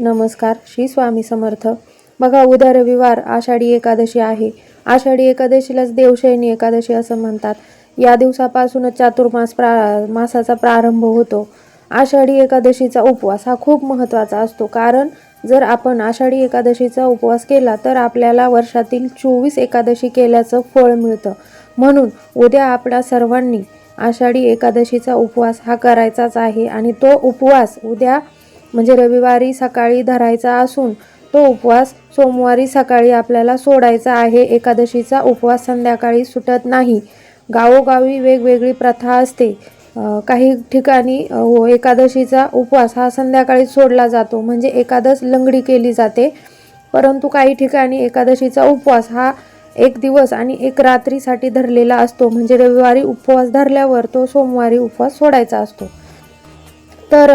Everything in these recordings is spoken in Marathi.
नमस्कार श्री स्वामी समर्थ. बघा उद्या रविवार आषाढी एकादशी आहे. आषाढी एकादशीलाच देवशयनी एकादशी असं म्हणतात. या दिवसापासूनच चातुर्मास प्रा मासाचा प्रारंभ होतो. आषाढी एकादशीचा उपवास हा खूप महत्त्वाचा असतो. कारण जर आपण आषाढी एकादशीचा उपवास केला तर आपल्याला वर्षातील चोवीस एकादशी केल्याचं फळ मिळतं. म्हणून उद्या आपल्या सर्वांनी आषाढी एकादशीचा उपवास हा करायचाच आहे आणि तो उपवास उद्या म्हणजे रविवारी सकाळी धरायचा असून तो उपवास सोमवारी सकाळी आपल्याला सोडायचा आहे. एकादशीचा उपवास संध्याकाळी सुटत नाही. गावोगावी वेगवेगळी प्रथा असते. काही ठिकाणी हो एकादशीचा उपवास हा संध्याकाळी सोडला जातो. म्हणजे एकादश लंगडी केली जाते. परंतु काही ठिकाणी एकादशीचा उपवास हा एक दिवस आणि एक रात्रीसाठी धरलेला असतो. म्हणजे रविवारी उपवास धरल्यावर तो सोमवारी उपवास सोडायचा असतो. तर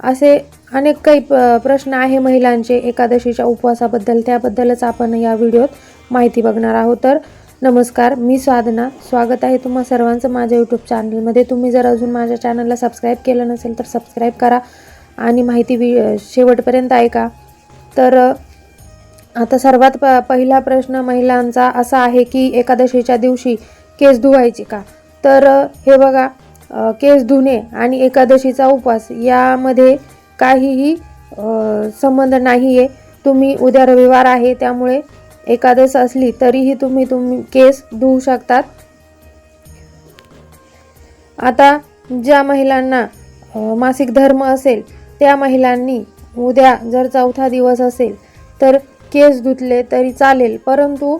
असे अनेक काही प- प्रश्न आहे महिलांचे एकादशीच्या उपवासाबद्दल. त्याबद्दलच आपण या व्हिडिओत माहिती बघणार आहोत. तर नमस्कार मी साधना स्वागत आहे तुम्हा सर्वांचं माझ्या यूट्यूब चॅनलमध्ये तुम्ही जर अजून माझ्या चॅनलला सबस्क्राईब केलं नसेल तर सबस्क्राईब करा आणि माहिती वि शेवटपर्यंत ऐका. तर आता सर्वात प पहिला प्रश्न महिलांचा असा आहे की एकादशीच्या दिवशी केस धुवायचे का? तर हे बघा केस धुणे आणि एकादशीचा उपवास यामध्ये काहीही संबंध नाही आहे तुम्ही उद्या रविवार आहे त्यामुळे एकादश असली तरीही तुम्ही तुम्ही केस धुवू शकतात. आता ज्या महिलांना मासिक धर्म असेल त्या महिलांनी उद्या जर चौथा दिवस असेल तर केस धुतले तरी चालेल. परंतु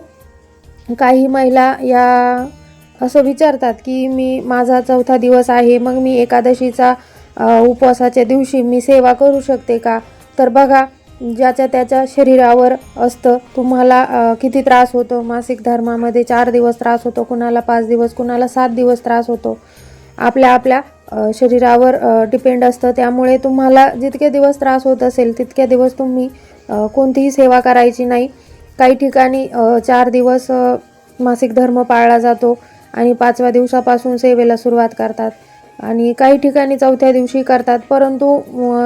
काही महिला या असं विचारतात की मी माझा चौथा दिवस आहे मग मी एकादशीचा उपवासाच्या दिवशी मी सेवा करू शकते का? तर बघा ज्याच्या त्याच्या शरीरावर असतं तुम्हाला किती त्रास होतो? मासिक धर्मामध्ये चार दिवस त्रास होतो कुणाला पाच दिवस कुणाला सात दिवस त्रास होतो. आपल्या आपल्या शरीरावर डिपेंड असतं. त्यामुळे तुम्हाला जितके दिवस त्रास होत असेल तितके दिवस तुम्ही कोणतीही सेवा करायची नाही. काही ठिकाणी चार दिवस मासिक धर्म पाळला जातो आणि पाचव्या दिवसापासून सेवेला सुरुवात करतात. आणि काही ठिकाणी चौथ्या दिवशी करतात. परंतु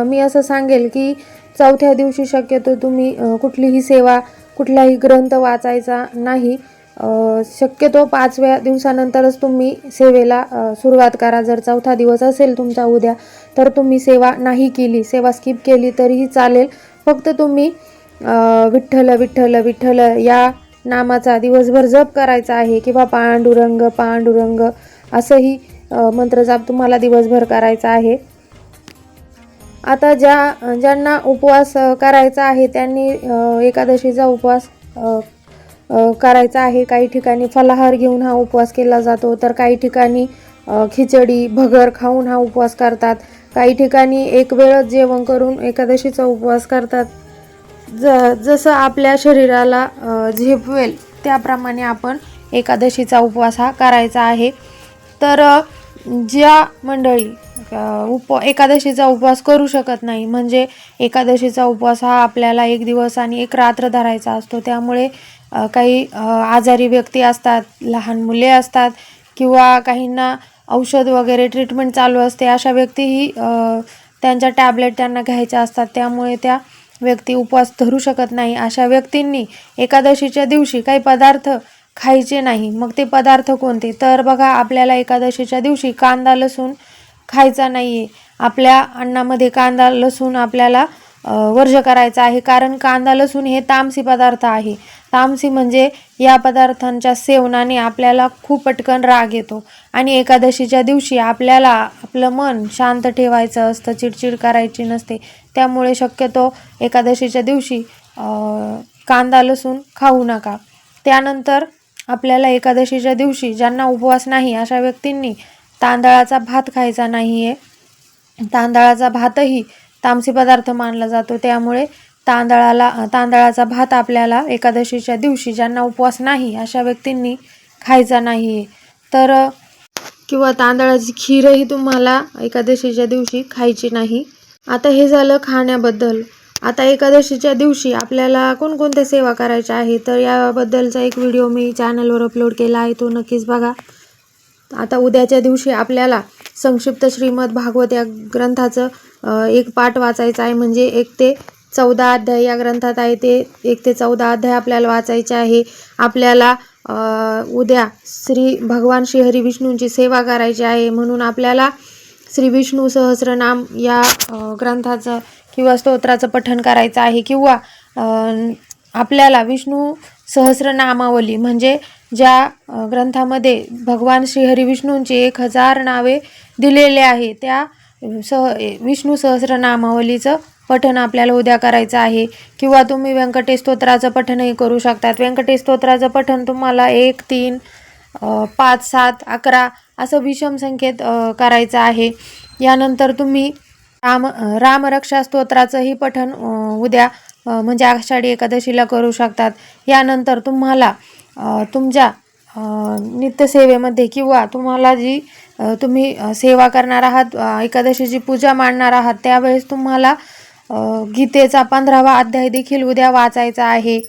मी असं सांगेल की चौथ्या दिवशी शक्यतो तुम्ही कुठलीही सेवा कुठलाही ग्रंथ वाचायचा नाही. शक्यतो पाचव्या दिवसानंतरच तुम्ही सेवेला सुरुवात करा. जर चौथा दिवस असेल तुमचा उद्या तर तुम्ही सेवा नाही केली सेवा स्किप केली तरीही चालेल. फक्त तुम्ही विठ्ठल विठ्ठल विठ्ठल या नामाचा दिवसभर जप करायचा आहे. किंवा पांडुरंग पांडुरंग असंही मंत्रजाप तुम्हाला दिवसभर करायचा आहे. आता ज्या ज्यांना उपवास करायचा आहे त्यांनी एकादशीचा उपवास करायचा आहे. काही ठिकाणी फलाहार घेऊन हा उपवास केला जातो तर काही ठिकाणी खिचडी भगर खाऊन हा उपवास करतात. काही ठिकाणी एक वेळच जेवण करून एकादशीचा उपवास करतात. ज जसं आपल्या शरीराला झेपवेल त्याप्रमाणे आपण एकादशीचा उपवास हा करायचा आहे. तर ज्या मंडळी उप एकादशीचा उपवास करू शकत नाही म्हणजे एकादशीचा उपवास हा आपल्याला एक दिवस आणि एक रात्र धरायचा असतो. त्यामुळे काही आजारी व्यक्ती असतात लहान मुले असतात किंवा काहींना औषध वगैरे ट्रीटमेंट चालू असते अशा व्यक्तीही त्यांच्या टॅबलेट त्यांना घ्यायच्या असतात. त्यामुळे त्या व्यक्ती उपवास धरू शकत नाही. अशा व्यक्तींनी एकादशीच्या दिवशी काही पदार्थ खायचे नाही. मग ते पदार्थ कोणते? तर बघा आपल्याला एकादशीच्या दिवशी कांदा लसूण खायचा नाही आहे आपल्या अन्नामध्ये कांदा लसूण आपल्याला वर्ज करायचा आहे. कारण कांदा लसूण हे तामसी पदार्थ आहे. तामसी म्हणजे या पदार्थांच्या सेवनाने आपल्याला खूप पटकन राग येतो. आणि एकादशीच्या दिवशी आपल्याला आपलं मन शांत ठेवायचं असतं चिडचिड करायची नसते. त्यामुळे शक्यतो एकादशीच्या दिवशी कांदा लसूण खाऊ नका. त्यानंतर आपल्याला एकादशीच्या दिवशी ज्यांना उपवास नाही अशा व्यक्तींनी तांदळाचा भात खायचा नाही आहे तांदळाचा भातही तामसी पदार्थ मानला जातो. त्यामुळे तांदळाला तांदळाचा भात आपल्याला एकादशीच्या दिवशी ज्यांना उपवास नाही अशा व्यक्तींनी खायचा नाही आहे तर किंवा तांदळाची खीरही तुम्हाला एकादशीच्या दिवशी खायची नाही. आता हे झालं खाण्याबद्दल. आता एकादशीच्या दिवशी आपल्याला कोणकोणत्या सेवा करायच्या आहे तर याबद्दलचा एक व्हिडिओ मी चॅनलवर अपलोड केला आहे तो नक्कीच बघा. आता उद्याच्या दिवशी आपल्याला संक्षिप्त श्रीमद भागवत या ग्रंथाचं एक पाठ वाचायचं आहे म्हणजे एक ते चौदा अध्याय या ग्रंथात आहे ते एक ते चौदा अध्याय आपल्याला वाचायचे आहे. आपल्याला उद्या श्री भगवान श्री हरी विष्णूंची सेवा करायची आहे म्हणून आपल्याला श्री विष्णू सहस्रनाम या ग्रंथाचं किंवा स्तोत्राचं पठण करायचं आहे किंवा आपल्याला विष्णू सहस्रनामावली म्हणजे ज्या ग्रंथामध्ये भगवान श्रीहरी विष्णूंची एक हजार नावे दिलेले आहे त्या सह विष्णू सहस्रनामावलीचं पठण आपल्याला उद्या करायचं आहे. किंवा तुम्ही व्यंकटेश स्तोत्राचं पठणही करू शकतात. व्यंकटेश स्तोत्राचं पठण तुम्हाला एक तीन पाच सात अकरा असं विषम संख्येत करायचं आहे. यानंतर तुम्ही राम रामरक्षा स्तोत्राचंही पठण उद्या म्हणजे आषाढी एकादशीला करू शकतात. यानंतर तुम्हाला तुमच्या नित्यसेवेमध्ये किंवा तुम्हाला जी तुम्ही सेवा करणार आहात एकादशीची पूजा मांडणार आहात त्यावेळेस तुम्हाला गीतेचा पंधरावा अध्याय देखील उद्या वाचायचा आहे.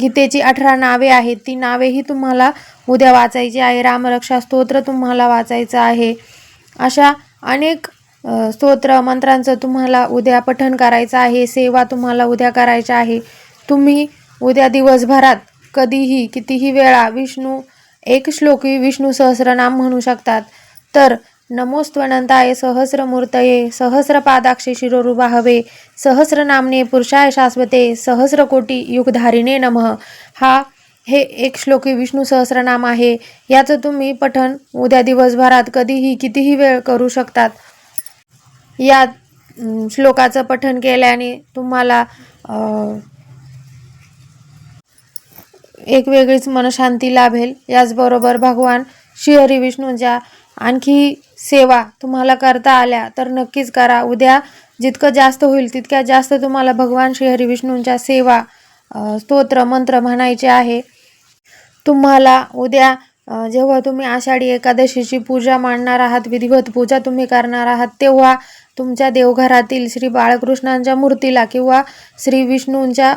गीतेची अठरा नावे आहेत. ती नावेही तुम्हाला उद्या वाचायची आहे. रामरक्षा स्तोत्र तुम्हाला वाचायचं आहे. अशा अनेक स्तोत्र मंत्रांचं तुम्हाला उद्या पठण करायचं आहे सेवा तुम्हाला उद्या करायच्या आहे. तुम्ही उद्या दिवसभरात कधीही कितीही वेळा विष्णू एक श्लोकी विष्णू सहस्रनाम म्हणू शकतात. तर नमोस्त्वनंताय सहस्रमूर्तये सहस्रपादाक्षे शिरोरुबाहवे सहस्रनामने पुरुषाय शाश्वते सहस्रकोटी युगधारिणे नमः. हा हे एक श्लोकी विष्णू सहस्रनाम आहे. याचं तुम्ही पठण उद्या दिवसभरात कधीही कितीही वेळ करू शकतात. या श्लोकाचं पठन केल्याने तुम्हाला एक वेगळीच मनशांती लाभेल. याचबरोबर भगवान श्रीहरी विष्णूंच्या आणखी सेवा तुम्हाला करता आल्या तर नक्कीच करा. उद्या जितकं जास्त होईल तितक्या जास्त तुम्हाला भगवान श्रीहरी विष्णूंच्या सेवा स्तोत्र मंत्र म्हणायचे आहे. तुम्हाला उद्या जेव्हा तुम्ही आषाढी एकादशीची पूजा मांडणार आहात विधिवत पूजा तुम्ही करणार आहात तेव्हा तुमच्या देवघरातील श्री बाळकृष्णांच्या मूर्तीला किंवा श्री विष्णूंच्या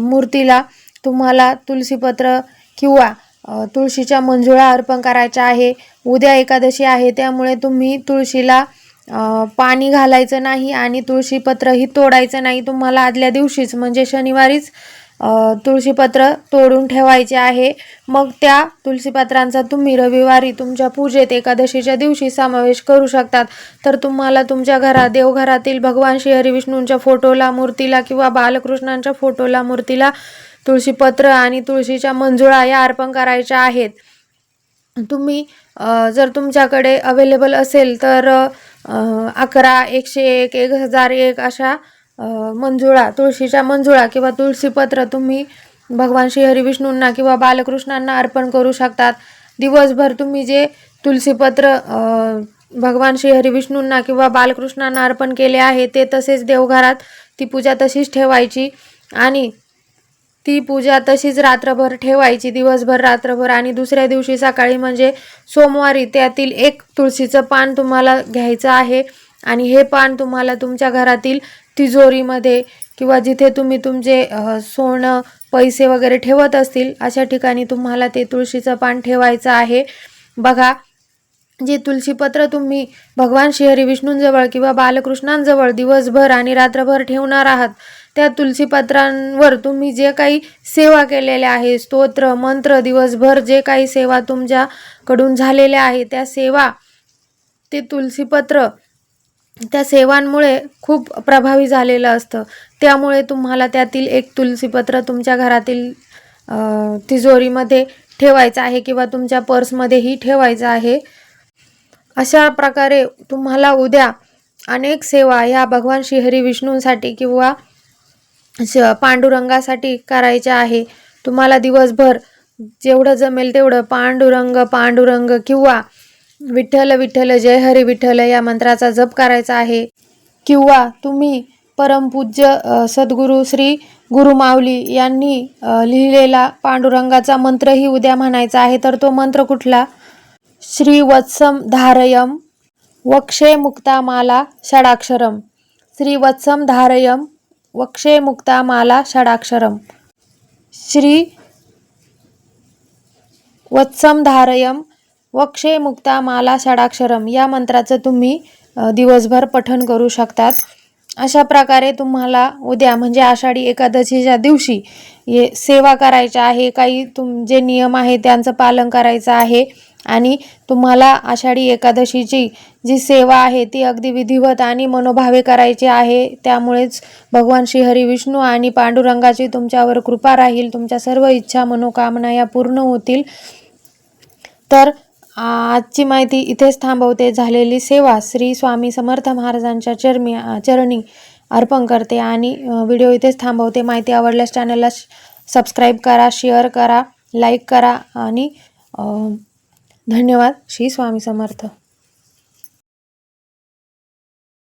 मूर्तीला तुम्हाला तुलसीपत्र किंवा तुळशीच्या मंजुळा अर्पण करायच्या आहे. उद्या एकादशी आहे त्यामुळे तुम्ही तुळशीला पाणी घालायचं नाही आणि तुळशीपत्रही तोडायचं नाही तुम्हाला आदल्या दिवशीच म्हणजे शनिवारीच तुळशीपत्र तोडून ठेवायचे आहे. मग त्या तुळशीपत्रांचा तुम्ही रविवारी तुमच्या पूजेत एकादशीच्या दिवशी समावेश करू शकतात. तर तुम्हाला तुमच्या घरात देवघरातील भगवान श्री हरी विष्णूंच्या फोटोला मूर्तीला किंवा बालकृष्णांच्या फोटोला मूर्तीला तुळशीपत्र आणि तुळशीच्या मंजुळा या अर्पण करायच्या आहेत. तुम्ही जर तुमच्याकडे अवेलेबल असेल तर अकरा एकशे एक एक हजार एक अशा मंजुळा तुळशीच्या मंजुळा किंवा तुळशीपत्र तुम्ही भगवान श्री हरी विष्णूंना किंवा बालकृष्णांना अर्पण करू शकतात. दिवसभर तुम्ही जे तुळशीपत्र भगवान श्री हरी विष्णूंना किंवा बालकृष्णांना अर्पण केले आहे ते तसेच देवघरात ती पूजा तशीच ठेवायची आणि ती पूजा तशीच रात्रभर ठेवायची दिवसभर रात्रभर आणि दुसऱ्या दिवशी सकाळी म्हणजे सोमवारी त्यातील एक तुळशीचं पान तुम्हाला घ्यायचं आहे आणि हे पान तुम्हाला तुमच्या घरातील तिजोरीमध्ये किंवा जिथे तुम्ही तुमचे सोनं पैसे वगैरे ठेवत असतील अशा ठिकाणी तुम्हाला ते तुळशीचं पान ठेवायचं आहे. बघा जे तुलसीपत्र तुम्ही भगवान श्रीहरी विष्णूंजवळ किंवा बालकृष्णांजवळ दिवसभर आणि रात्रभर ठेवणार आहात त्या तुलसीपत्रांवर तुम्ही जे काही सेवा केलेल्या आहे स्तोत्र मंत्र दिवसभर जे काही सेवा तुमच्याकडून झालेल्या आहे त्या सेवा ते तुलसीपत्र त्या सेवांमुळे खूप प्रभावी झालेलं असतं. त्यामुळे तुम्हाला त्यातील एक तुलसीपत्र तुमच्या घरातील तिजोरीमध्ये ठेवायचं आहे किंवा तुमच्या पर्समध्येही ठेवायचं आहे. अशा प्रकारे तुम्हाला उद्या अनेक सेवा ह्या भगवान श्रीहरी विष्णूंसाठी किंवा श- पांडुरंगासाठी करायच्या आहे. तुम्हाला दिवसभर जेवढं जमेल तेवढं पांडुरंग पांडुरंग किंवा विठ्ठल विठ्ठल जय हरी विठ्ठल या मंत्राचा जप करायचा आहे. किंवा तुम्ही परमपूज्य सद्गुरू श्री गुरु माऊली यांनी लिहिलेला पांडुरंगाचा मंत्रही उद्या म्हणायचा आहे. तर तो मंत्र कुठला? श्री वत्सम धारयम वक्षे मुक्तामाला षडाक्षरम. श्री वत्सम धारयम वक्षे मुक्तामाला षडाक्षरम. श्री वत्सम धारयम वक्षे मुक्तामाला षडाक्षरम या मंत्राचं तुम्ही दिवसभर पठण करू शकतात. अशा प्रकारे तुम्हाला उद्या म्हणजे आषाढी एकादशीच्या दिवशी ये सेवा करायच्या आहे काही तुम जे नियम आहे त्यांचं पालन करायचं आहे आणि तुम्हाला आषाढी एकादशीची जी सेवा आहे ती अगदी विधिवत आणि मनोभावे करायची आहे त्यामुळेच भगवान श्रीहरी विष्णू आणि पांडुरंगाची तुमच्यावर कृपा राहील तुमच्या सर्व इच्छा मनोकामना या पूर्ण होतील. तर आजची माहिती इथेच थांबवते. झालेली सेवा श्री स्वामी समर्थ महाराजांच्या चरमी चरणी अर्पण करते आणि व्हिडिओ इथेच थांबवते. माहिती आवडल्यास चॅनलला सबस्क्राईब करा शेअर करा लाईक करा आणि धन्यवाद. श्री स्वामी समर्थ.